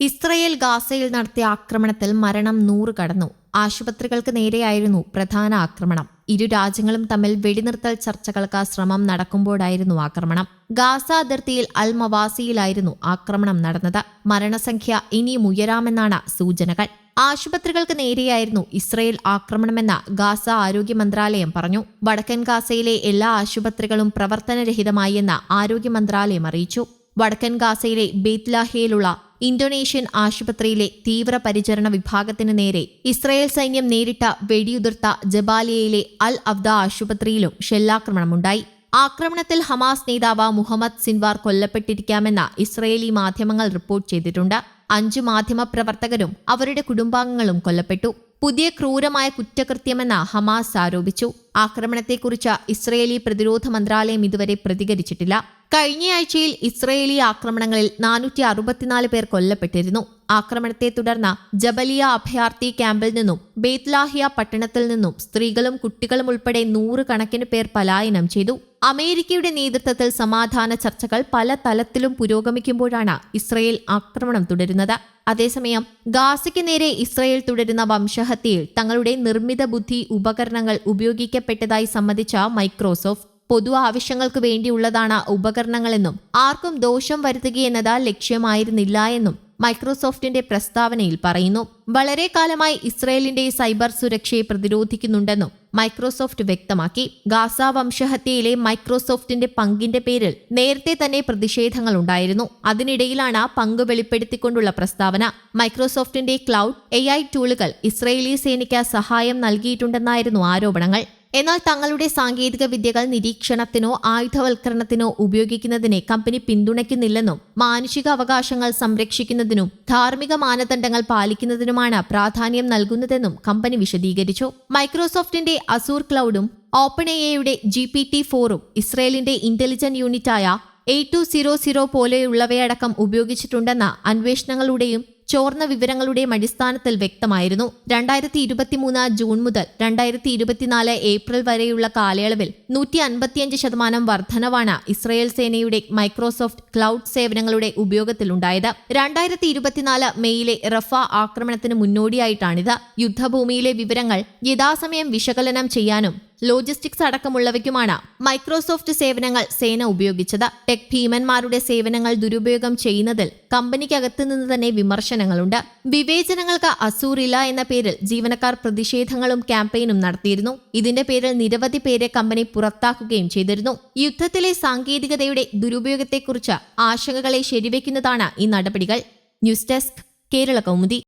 Israel ഗാസയിൽ നടത്തിയ ആക്രമണത്തിൽ മരണം നൂറ് കടന്നു. ആശുപത്രികൾക്ക് നേരെയായിരുന്നു പ്രധാന ആക്രമണം. ഇരു രാജ്യങ്ങളും തമ്മിൽ വെടിനിർത്തൽ ചർച്ചകൾക്ക് ശ്രമം നടക്കുമ്പോഴായിരുന്നു ആക്രമണം. ഗാസ അതിർത്തിയിൽ അൽ മവാസിയിലായിരുന്നു ആക്രമണം നടന്നത്. മരണസംഖ്യ ഇനിയും ഉയരാമെന്നാണ് സൂചനകൾ. ആശുപത്രികൾക്ക് നേരെയായിരുന്നു ഇസ്രയേൽ ആക്രമണമെന്ന് ഗാസ ആരോഗ്യ മന്ത്രാലയം പറഞ്ഞു. വടക്കൻ ഗാസയിലെ എല്ലാ ആശുപത്രികളും പ്രവർത്തനരഹിതമായി എന്ന് ആരോഗ്യ മന്ത്രാലയം അറിയിച്ചു. വടക്കൻ ഗാസയിലെ ബേത്ലാഹയിലുള്ള ഇന്തോനേഷ്യൻ ആശുപത്രിയിലെ തീവ്രപരിചരണ വിഭാഗത്തിന് നേരെ ഇസ്രായേൽ സൈന്യം നേരിട്ട വെടിയുതിർത്ത ജബാലിയയിലെ അൽ അബ്ദ ആശുപത്രിയിലും ഷെല്ലാക്രമണമുണ്ടായി. ആക്രമണത്തിൽ ഹമാസ് നേതാവ് മുഹമ്മദ് സിൻവാർ കൊല്ലപ്പെട്ടിരിക്കാമെന്ന ഇസ്രയേലി മാധ്യമങ്ങൾ റിപ്പോർട്ട് ചെയ്തിട്ടുണ്ട്. അഞ്ചു മാധ്യമപ്രവർത്തകരും അവരുടെ കുടുംബാംഗങ്ങളും കൊല്ലപ്പെട്ടു. പുതിയ ക്രൂരമായ കുറ്റകൃത്യമെന്ന് ഹമാസ് ആരോപിച്ചു. ആക്രമണത്തെക്കുറിച്ച് ഇസ്രയേലി പ്രതിരോധ മന്ത്രാലയം ഇതുവരെ പ്രതികരിച്ചിട്ടില്ല. കഴിഞ്ഞയാഴ്ചയിൽ ഇസ്രയേലി ആക്രമണങ്ങളിൽ നാനൂറ്റി അറുപത്തിനാല് പേർ കൊല്ലപ്പെട്ടിരുന്നു. ആക്രമണത്തെ തുടർന്ന് ജബലിയ അഭയാർത്ഥി ക്യാമ്പിൽ നിന്നും ബേത്ലാഹിയ പട്ടണത്തിൽ നിന്നും സ്ത്രീകളും കുട്ടികളും ഉൾപ്പെടെ നൂറുകണക്കിന് പേർ പലായനം ചെയ്തു. അമേരിക്കയുടെ നേതൃത്വത്തിൽ സമാധാന ചർച്ചകൾ പല തലത്തിലും പുരോഗമിക്കുമ്പോഴാണ് ഇസ്രയേൽ ആക്രമണം തുടരുന്നത്. അതേസമയം ഗാസയ്ക്ക് നേരെ ഇസ്രയേൽ തുടരുന്ന വംശഹത്യയിൽ തങ്ങളുടെ നിർമ്മിത ബുദ്ധി ഉപകരണങ്ങൾ ഉപയോഗിക്കപ്പെട്ടതായി സമ്മതിച്ച മൈക്രോസോഫ്റ്റ് പൊതു ആവശ്യങ്ങൾക്ക് വേണ്ടിയുള്ളതാണ് ഉപകരണങ്ങളെന്നും ആർക്കും ദോഷം വരുത്തുകയെന്നത് ലക്ഷ്യമായിരുന്നില്ല എന്നും മൈക്രോസോഫ്റ്റിന്റെ പ്രസ്താവനയിൽ പറയുന്നു. വളരെ കാലമായി ഇസ്രയേലിന്റെ സൈബർ സുരക്ഷയെ പ്രതിരോധിക്കുന്നുണ്ടെന്നും മൈക്രോസോഫ്റ്റ് വ്യക്തമാക്കി. ഗാസ വംശഹത്യയിലെ മൈക്രോസോഫ്റ്റിന്റെ പങ്കിന്റെ പേരിൽ നേരത്തെ തന്നെ പ്രതിഷേധങ്ങൾ ഉണ്ടായിരുന്നു. അതിനിടയിലാണ് പങ്ക് വെളിപ്പെടുത്തിക്കൊണ്ടുള്ള പ്രസ്താവന. മൈക്രോസോഫ്റ്റിന്റെ ക്ലൗഡ് എ ടൂളുകൾ ഇസ്രയേലി സേനയ്ക്ക് സഹായം നൽകിയിട്ടുണ്ടെന്നായിരുന്നു ആരോപണങ്ങൾ. എന്നാൽ തങ്ങളുടെ സാങ്കേതിക വിദ്യകൾ നിരീക്ഷണത്തിനോ ആയുധവൽക്കരണത്തിനോ ഉപയോഗിക്കുന്നതിനെ കമ്പനി പിന്തുണയ്ക്കുന്നില്ലെന്നും മാനുഷിക അവകാശങ്ങൾ സംരക്ഷിക്കുന്നതിനും ധാർമ്മിക മാനദണ്ഡങ്ങൾ പാലിക്കുന്നതിനുമാണ് പ്രാധാന്യം നൽകുന്നതെന്നും കമ്പനി വിശദീകരിച്ചു. മൈക്രോസോഫ്റ്റിന്റെ അസൂർ ക്ലൗഡും ഓപ്പൺ എയുടെ ജി പി ടി ഫോറും ഇസ്രയേലിന്റെ ഇന്റലിജന്റ് യൂണിറ്റായ എയ്റ്റ് ടു സീറോ സീറോ പോലെയുള്ളവയടക്കം ഉപയോഗിച്ചിട്ടുണ്ടെന്ന അന്വേഷണങ്ങളുടെയും ചോർന്ന വിവരങ്ങളുടെ അടിസ്ഥാനത്തിൽ വ്യക്തമായിരുന്നു. രണ്ടായിരത്തി ഇരുപത്തിമൂന്ന് ജൂൺ മുതൽ രണ്ടായിരത്തി ഇരുപത്തിനാല് ഏപ്രിൽ വരെയുള്ള കാലയളവിൽ നൂറ്റി അൻപത്തിയഞ്ച് ശതമാനം വർധനവാണ് ഇസ്രയേൽ സേനയുടെ മൈക്രോസോഫ്റ്റ് ക്ലൗഡ് സേവനങ്ങളുടെ ഉപയോഗത്തിലുണ്ടായത്. രണ്ടായിരത്തി ഇരുപത്തിനാല് മെയ്യിലെ റഫ ആക്രമണത്തിന് മുന്നോടിയായിട്ടാണിത്. യുദ്ധഭൂമിയിലെ വിവരങ്ങൾ യഥാസമയം വിശകലനം ചെയ്യാനും ലോജിസ്റ്റിക്സ് അടക്കമുള്ളവയ്ക്കുമാണ് മൈക്രോസോഫ്റ്റ് സേവനങ്ങൾ സേന ഉപയോഗിച്ചത്. ടെക് ഭീമന്മാരുടെ സേവനങ്ങൾ ദുരുപയോഗം ചെയ്യുന്നതിൽ കമ്പനിക്കകത്തു നിന്ന് തന്നെ വിമർശനങ്ങളുണ്ട്. വിവേചനങ്ങൾക്ക് അസൂറില്ല എന്ന പേരിൽ ജീവനക്കാർ പ്രതിഷേധങ്ങളും ക്യാമ്പയിനും നടത്തിയിരുന്നു. ഇതിന്റെ പേരിൽ നിരവധി പേരെ കമ്പനി പുറത്താക്കുകയും ചെയ്തിരുന്നു. യുദ്ധത്തിലെ സാങ്കേതികതയുടെ ദുരുപയോഗത്തെക്കുറിച്ച് ആശങ്കകളെ ശരിവെക്കുന്നതാണ് ഈ നടപടികൾ. News desk Kerala Kaumudi.